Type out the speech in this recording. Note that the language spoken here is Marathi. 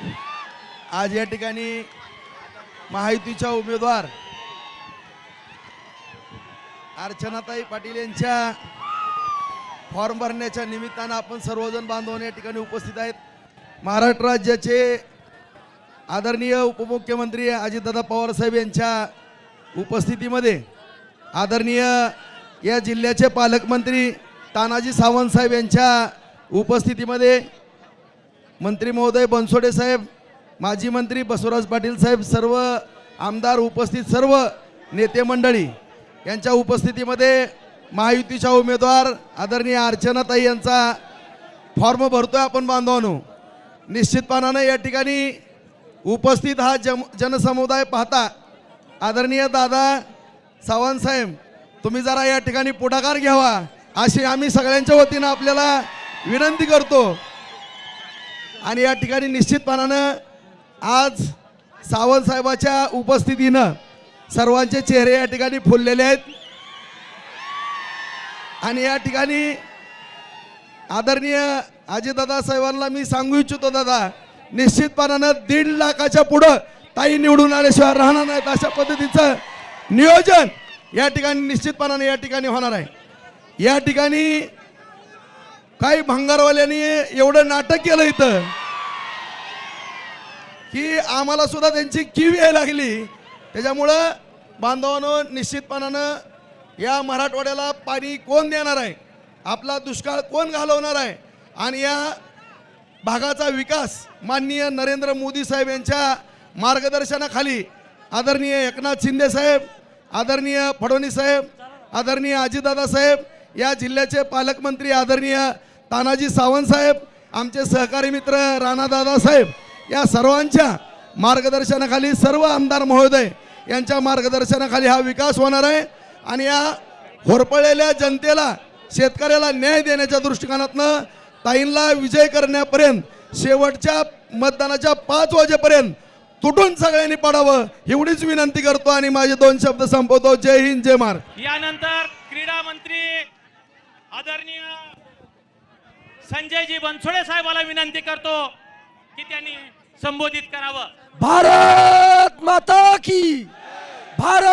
आज या ठिकाणी महायुतीच्या उमेदवार अर्चनाताई पाटील यांच्या फॉर्म भरण्याच्या निमित्तानं आपण सर्वजण बांधवांनी या ठिकाणी उपस्थित आहेत. महाराष्ट्र राज्याचे आदरणीय उपमुख्यमंत्री अजितदादा पवार साहेब यांच्या उपस्थितीमध्ये आदरणीय या जिल्ह्याचे पालकमंत्री तानाजी सावंत साहेब यांच्या उपस्थितीमध्ये मंत्री महोदय बनसोडे साहेब माजी मंत्री बसवराज पाटील साहेब सर्व आमदार उपस्थित सर्व नेते मंडळी यांच्या उपस्थितीमध्ये महायुतीच्या उमेदवार आदरणीय अर्चनाताई यांचा फॉर्म भरतोय आपण बांधवानो. निश्चितपणानं या ठिकाणी उपस्थित हा जम जनसमुदाय पाहता आदरणीय दादा सावंत साहेब तुम्ही जरा या ठिकाणी पुढाकार घ्यावा अशी आम्ही सगळ्यांच्या वतीनं आपल्याला विनंती करतो. आणि या ठिकाणी निश्चितपणानं आज सावंत साहेबाच्या उपस्थितीनं सर्वांचे चेहरे या ठिकाणी फुललेले आहेत. आणि या ठिकाणी आदरणीय अजितदादा साहेबांना मी सांगू इच्छितो दादा निश्चितपणानं दीड लाखाच्या पुढं ताई निवडून आल्याशिवाय राहणार नाहीत अशा पद्धतीचं नियोजन या ठिकाणी निश्चितपणाने या ठिकाणी होणार आहे. या ठिकाणी काही भंगारवाल्यांनी एवढं नाटक केलं इथं. की आम्हाला सुद्धा त्यांची कीव यायला लागली. त्याच्यामुळं बांधवानं निश्चितपणानं या मराठवाड्याला पाणी कोण देणार आहे? आपला दुष्काळ कोण घालवणार आहे? आणि या भागाचा विकास माननीय नरेंद्र मोदी साहेब यांच्या मार्गदर्शनाखाली आदरणीय एकनाथ शिंदे साहेब आदरणीय फडणवीस साहेब आदरणीय अजितदादा साहेब या जिल्ह्याचे पालकमंत्री आदरणीय तानाजी सावंत साहेब आमचे सहकारी मित्र राणादादा साहेब या सर्वांच्या मार्गदर्शनाखाली सर्व आमदार महोदय यांच्या मार्गदर्शनाखाली हा विकास होणार आहे आणि या होरपळलेल्या जनतेला शेतकऱ्याला न्याय देण्याच्या दृष्टिकोनातनं ताईंना विजय करण्यापर्यंत शेवटच्या मतदानाच्या पाच वाजेपर्यंत तुटून सगळ्यांनी पडावं एवढीच विनंती करतो आणि माझे दोन शब्द संपवतो. जय हिंद जय महाराज यानंतर क्रीडा मंत्री आदरणीय संजयजी बनसोडे साहेबाला विनंती करतो की त्यांनी संबोधित करावं. भारत माता की। भारत